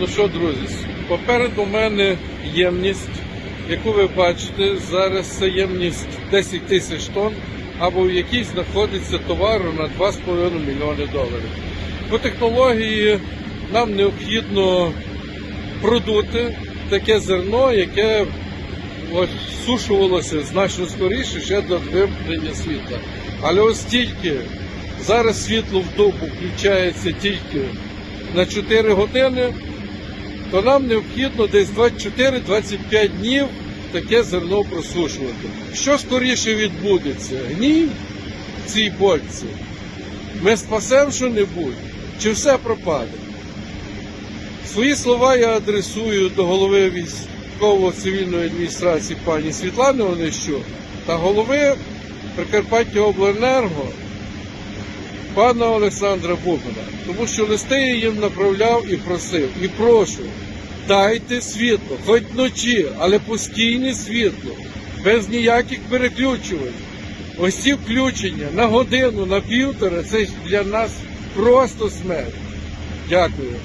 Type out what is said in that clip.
Ну що, друзі, попереду мене ємність, яку ви бачите, зараз це ємність 10 тисяч тонн, або в якій знаходиться товару на 2,5 мільйони доларів. По технології нам необхідно продути таке зерно, яке сушувалося значно скоріше ще до вимкнення світла. Але ось тільки зараз світло в добу включається тільки на 4 години, то нам необхідно десь 24-25 днів таке зерно просушувати. Що скоріше відбудеться? Гній в цій бочці? Ми спасемо що-небудь? Чи все пропаде? Свої слова я адресую до голови військово-цивільної адміністрації пані Світлани Онищук та голови Прикарпаття Обленерго пана Олександра Бубина. Тому що листи я їм направляв і просив. І прошу, дайте світло, хоч вночі, але постійне світло, без ніяких переключувань. Ось ці включення на годину, на півтора це для нас просто смерть. Дякую.